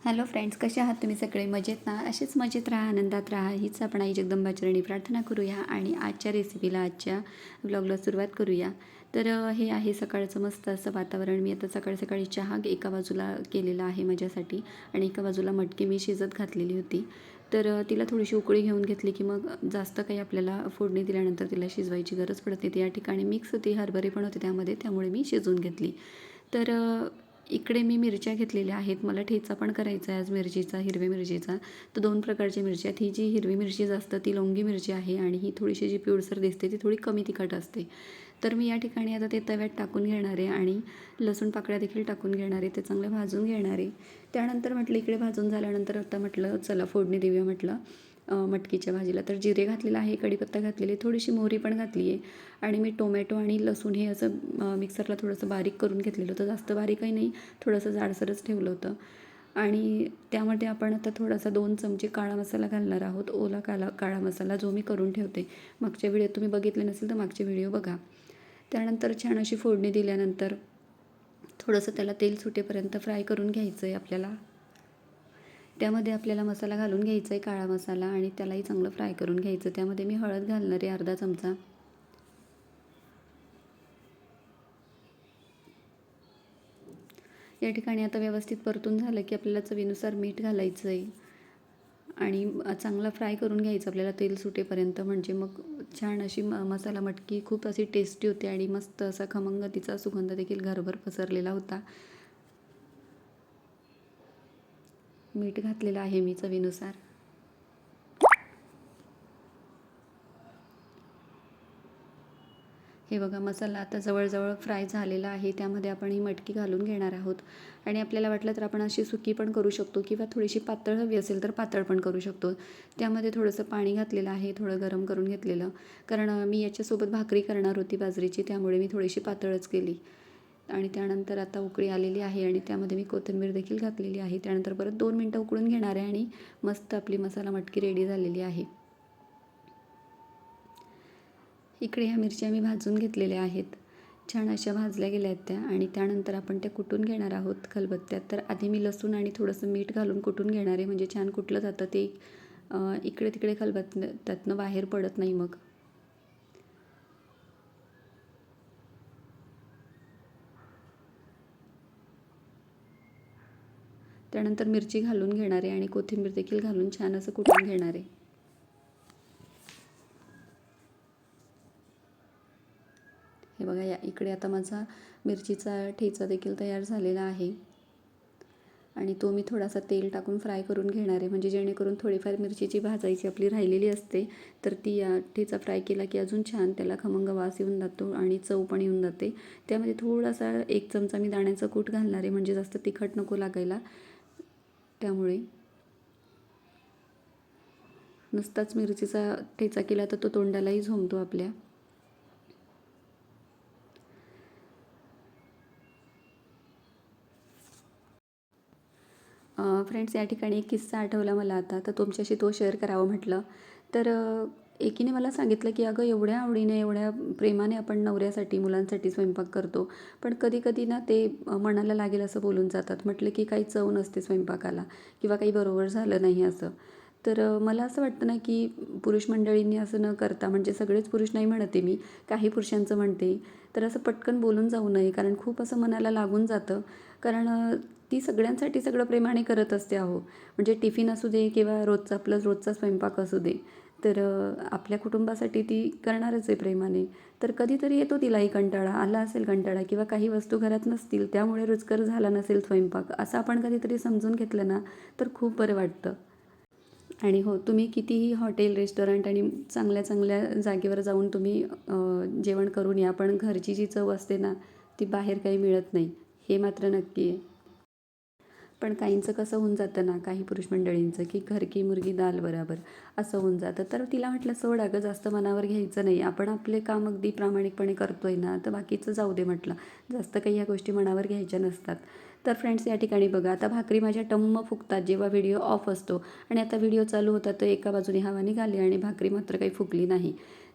Hello friends कसे आहात तुम्ही सगळे? मजेत ना? असेच मजेत राहा आनंदात राहा. हीच आपण आई जगदंबाचरणी प्रार्थना करूया आणि आजच्या रेसिपीला आजच्या ब्लॉगला सुरुवात करूया. तर हे आहे सकाळचं मस्त असं वातावरण. मी आता सकाळी सकाळी चहा एका बाजूला केलेला आहे माझ्यासाठी आणि एका बाजूला मटकी मी शिजत घातलेली होती. तर तिला थोडीशी उकळी घेऊन घेतली की मग जास्त काही आपल्याला फोडणी दिल्यानंतर तिला शिजवायची गरज पडत नाही या ठिकाणी मिक्स होती हरभरे पण होते त्यामध्ये त्यामुळे मी शिजवून घेतली. तर इकडे मी मिरच्या घेतलेल्या आहेत. मला ठेचा पण करायचा आहे आज मिरचीचा हिरव्या मिरचीचा. तर दोन प्रकारची मिरची आहेत. ही जी हिरवी मिरची जास्त ती लोंगी मिरची आहे आणि ही थोडीशी जी पिवळसर दिसते ती थोडी कमी तिखट असते. तर मी या ठिकाणी आता ते तव्यात टाकून घेणार आहे आणि लसूण पाकळ्या देखील टाकून घेणार आहे. ते चांगलं भाजून घेणार आहे. त्यानंतर म्हटलं इकडे भाजून झाल्यानंतर आता म्हटलं चला फोडणी देऊया म्हटलं. मटकीच्या भाजीला. तर जिरे घातलेलं आहे कढीपत्ता घातलेली आहे थोडीशी मोहरी पण घातली आहे आणि मी टोमॅटो आणि लसूण हे असं मिक्सरला थोडंसं बारीक करून घेतलेलं होतं. जास्त बारीकही नाही थोडंसं जाडसरच ठेवलं होतं. आणि त्यामध्ये आपण आता थोडासा दोन चमचे काळा मसाला घालणार आहोत. ओला काला काळा मसाला जो मी करून ठेवते. मागच्या व्हिडिओ तुम्ही बघितले नसेल तर मागचे व्हिडिओ बघा. त्यानंतर छान अशी फोडणी दिल्यानंतर थोडंसं त्याला तेल सुटेपर्यंत फ्राय करून घ्यायचं आहे आपल्याला. त्यामध्ये आपल्याला मसाला घालून घ्यायचा आहे काळा मसाला आणि त्यालाही चांगलं फ्राय करून घ्यायचं. त्यामध्ये मी हळद घालणार आहे अर्धा चमचा. या ठिकाणी आता व्यवस्थित परतून झालं की आपल्याला चवीनुसार मीठ घालायचं आहे आणि चांगला फ्राय करून घ्यायचं आपल्याला तेल सुटेपर्यंत. म्हणजे मग छान अशी म मसाला मटकी खूप अशी टेस्टी होते आणि मस्त असा खमंग तिचा सुगंध देखील घरभर पसरलेला होता. मीठ घातलेलं आहे मी चवीनुसार. हे बघा मसाला आता जवळजवळ फ्राय झालेला आहे. त्यामध्ये आपण ही मटकी घालून घेणार आहोत. आणि आपल्याला वाटलं तर आपण अशी सुकी पण करू शकतो किंवा थोडीशी पातळ हवी असेल तर पातळ पण करू शकतो. त्यामध्ये थोडंसं पाणी घातलेलं आहे थोडं गरम करून घेतलेलं. कारण मी याच्यासोबत भाकरी करणार होती बाजरीची त्यामुळे मी थोडीशी पातळच केली. आणि त्यानंतर आता उकळी आलेली आहे आणि त्यामध्ये मी कोथिंबीर देखील घातलेली आहे. त्यानंतर परत दोन मिनटं उकळून घेणार आहे आणि मस्त आपली मसाला मटकी रेडी झालेली आहे. इकडे ह्या मिरच्या मी भाजून घेतलेल्या आहेत. छान अशा भाजल्या गेल्या आहेत त्या आणि त्यानंतर आपण त्या कुटून घेणार आहोत खलबत्त्यात. तर आधी मी लसूण आणि थोडंसं मीठ घालून कुटून घेणार आहे. म्हणजे छान कुटलं जातं ते. इकडे तिकडे खलबत्त्यातनं बाहेर पडत नाही मग. त्यानंतर मिरची घालून घेणार आहे आणि कोथिंबीर देखील घालून छान असं कुटून घेणार. आहे हे बघा या इकडे आता माझा मिरचीचा ठेचा देखील तयार झालेला आहे. आणि तो मी थोडासा तेल टाकून फ्राय करून घेणार. आहे म्हणजे जेणेकरून थोडीफार मिरचीची भाजायची आपली राहिलेली असते तर ती या ठेचा फ्राय केला की अजून छान त्याला खमंग वास येऊन जातो आणि चव पण येऊन जाते. त्यामध्ये थोडासा एक चमचा मी दाण्याचं कूट घालणार आहे म्हणजे जास्त तिखट नको लागायला. त्यामुळे नुसताच मिरचीचा ठेचा केला तर तो तोंडालाही झोंबतो आपल्या. फ्रेंड्स या ठिकाणी एक किस्सा आठवला मला आता तर तुमच्याशी तो शेअर करावा म्हटलं. तर एकीने मला सांगितलं की अगं एवढ्या आवडीने एवढ्या प्रेमाने आपण नवऱ्यासाठी मुलांसाठी स्वयंपाक करतो पण कधी कधी ना ते मनाला लागेल असं बोलून जातात. म्हटलं की काही चव नसते स्वयंपाकाला किंवा काही बरोबर झालं नाही असं. तर मला असं वाटतं ना की पुरुष मंडळींनी असं न करता म्हणजे सगळेच पुरुष नाही म्हणते मी काही पुरुषांचं म्हणते तर असं पटकन बोलून जाऊ नये कारण खूप असं मनाला लागून जातं. कारण ती सगळ्यांसाठी सगळं प्रेमाने करत असते अहो. म्हणजे टिफिन असू दे किंवा रोजचा प्लस रोजचा स्वयंपाक असू दे. तर आपल्या कुटुंबासाठी ती करणारच आहे प्रेमाने. तर कधीतरी येतो तिलाही कंटाळा आला असेल कंटाळा किंवा काही वस्तू घरात नसतील त्यामुळे रुचकर झाला नसेल स्वयंपाक असं आपण कधीतरी समजून घेतलं ना तर खूप बरं वाटतं. आणि हो तुम्ही कितीही हॉटेल रेस्टॉरंट आणि चांगल्या चांगल्या जागेवर जाऊन तुम्ही जेवण करून या पण घरची जी चव असते ना ती बाहेर काही मिळत नाही. हे मात्र नक्की आहे. पण काहींचं कसं होऊन जातं ना काही पुरुष मंडळींचं की घर की मुर्गी दाल बराबर असं होऊन जातं. तर तिला म्हटलं सोड अगं जास्त मनावर घ्यायचं नाही. आपण आपले काम अगदी प्रामाणिकपणे करतो आहे ना तर बाकीचं जाऊ दे म्हटलं. जास्त काही ह्या गोष्टी मनावर घ्यायच्या नसतात. तर फ्रेंड्स या ठिकाणी बघा आता भाकरी माझ्या टम्म फुगतात जेव्हा व्हिडिओ ऑफ असतो. आणि आता व्हिडिओ चालू होता तर एका बाजूने हवा निघाली आणि भाकरी मात्र काही फुगली नाही.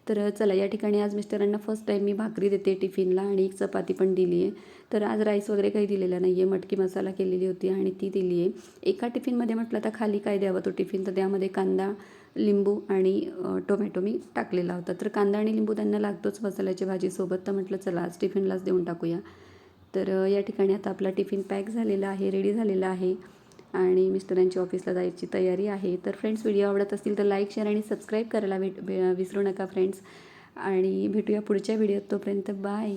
तर चला या ठिकाणी आज मिस्टरांना फर्स्ट टाईम मी भाकरी देते टिफिनला आणि एक चपाती पण दिली आहे. तर आज राईस वगैरे काही दिलेला नाही आहे मटकी मसाला केलेली होती आणि ती दिली आहे. एका टिफिनमध्ये म्हटलं तर खाली काय द्यावं तो टिफिन? तर त्यामध्ये कांदा लिंबू आणि टोमॅटो मी टाकलेला होता. तर कांदा आणि लिंबू त्यांना लागतोच मसाल्याच्या भाजीसोबत तर म्हटलं चला आज टिफिनलाच देऊन टाकूया. तर या ठिकाणी आता आपला टिफिन पॅक झालेला आहे रेडी झालेला आहे. आणि मिस्टरांची ऑफिसला जायची तयारी आहे. तर फ्रेंड्स व्हिडिओ आवडत असतील तर लाईक शेअर आणि सबस्क्राईब करायला भेट विसरू नका फ्रेंड्स. आणि भेटूया पुढच्या व्हिडिओत. तोपर्यंत बाय.